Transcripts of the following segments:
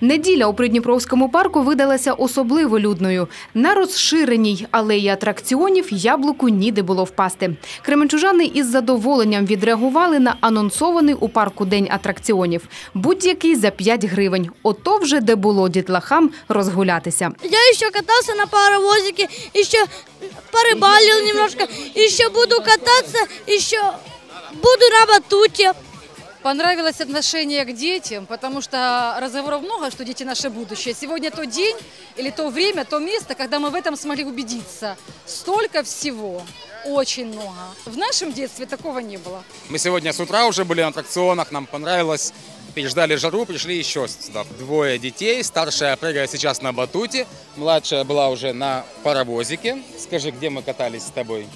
Неділя у Придніпровському парку видалася особливо людною. На розширеній алеї атракціонів яблуку ніде було впасти. Кременчужани із задоволенням відреагували на анонсований у парку день атракціонів. Будь-який за 5 гривень. Ото вже де було дітлахам розгулятися. Я еще катался на паровозике, еще порыбалил немножко, еще буду кататься, еще буду на батуте. Понравилось отношение к детям, потому что разговоров много, что дети наше будущее. Сегодня тот день или то время, то место, когда мы в этом смогли убедиться. Столько всего, очень много. В нашем детстве такого не было. Мы сегодня с утра уже были на аттракционах, нам понравилось. Переждали жару, пришли еще сюда. Двое детей, старшая прыгает сейчас на батуте, младшая была уже на паровозике. Скажи, где мы катались с тобой?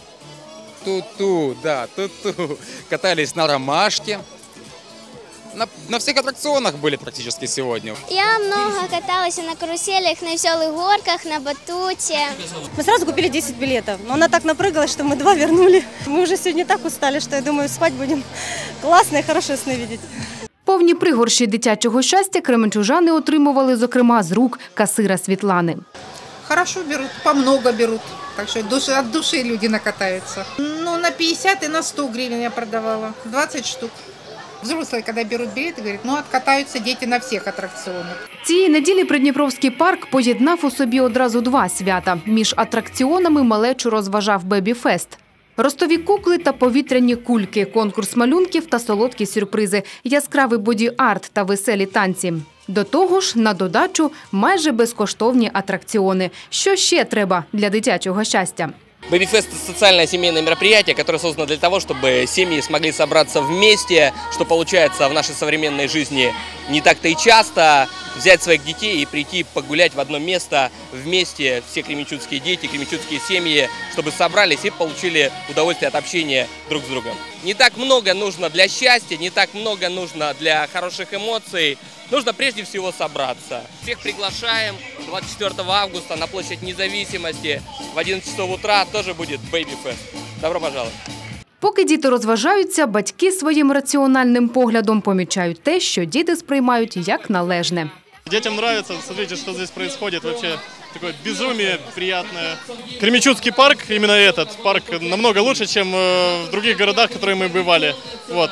Ту-ту, да, ту-ту. Катались на ромашке На, на всех аттракционах были практически сегодня. Я много каталась на каруселях, на веселых горках, на батуте. Мы сразу купили 10 билетов, но она так напрыгалась, что мы два вернули. Мы уже сегодня так устали, что я думаю, спать будем. Классные, хорошие сны видеть. Повні пригорші дитячого щастя кременчужани отримували, зокрема, з рук касира Світлани. Хорошо берут, по много берут. Так что души, от души люди накатаются. Ну, на 50 и на 100 гривен я продавала. 20 штук. Взрослые, когда берут билеты, говорят, ну, откатаются дети на всех аттракционах. Цієї неділі Придніпровський парк поєднав у собі одразу два свята. Між атракціонами малечу розважав Бебі-фест. Ростові кукли та повітряні кульки, конкурс малюнків та солодкі сюрпризи, яскравий боді-арт та веселі танці. До того ж, на додачу майже безкоштовні атракціони. Що ще треба для дитячого щастя? Бэбифест – это социальное семейное мероприятие, которое создано для того, чтобы семьи смогли собраться вместе, что получается в нашей современной жизни не так-то и часто, взять своих детей и прийти погулять в одно место вместе, все кременчуцкие дети, кременчуцкие семьи, чтобы собрались и получили удовольствие от общения друг с другом. Не так много нужно для счастья, не так много нужно для хороших эмоций, нужно прежде всего собраться. Всех приглашаем 24 августа на площадь независимости в 11 часов утра тоже будет Baby Fest. Добро пожаловать! Поки діти розважаються, батьки своїм раціональним поглядом помічають те, що діти сприймають як належне. Детям нравится, смотрите, что здесь происходит. Вообще такое безумие приятное. Кременчуцкий парк, именно этот парк, намного лучше, чем э, в других городах, в которые мы бывали. Вот.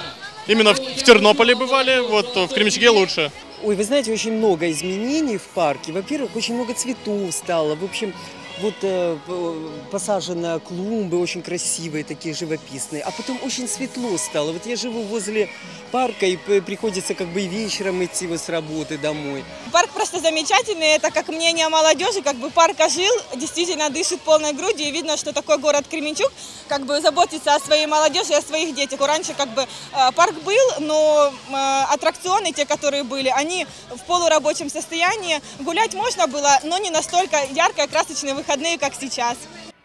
Именно в, в Тернополе бывали, вот в Кременчуге лучше. Ой, вы знаете, очень много изменений в парке. Во-первых, очень много цветов стало. В общем, вот э, п- посажены клумбы очень красивые, такие живописные. А потом очень светло стало. Вот я живу возле парка, и приходится как бы вечером идти вот с работы домой. Парк просто замечательный, это как мнение молодежи, как бы парк ожил, действительно дышит полной грудью, и видно, что такой город Кременчук как бы заботится о своей молодежи, о своих детях. Раньше как бы э, парк был, но э, аттракционы, те, которые были, они в полурабочем состоянии. Гулять можно было, но не настолько ярко и красочные выходные, как сейчас.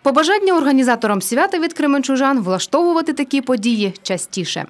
Побажання організаторам свята від кременчужан влаштовувати такі події частіше.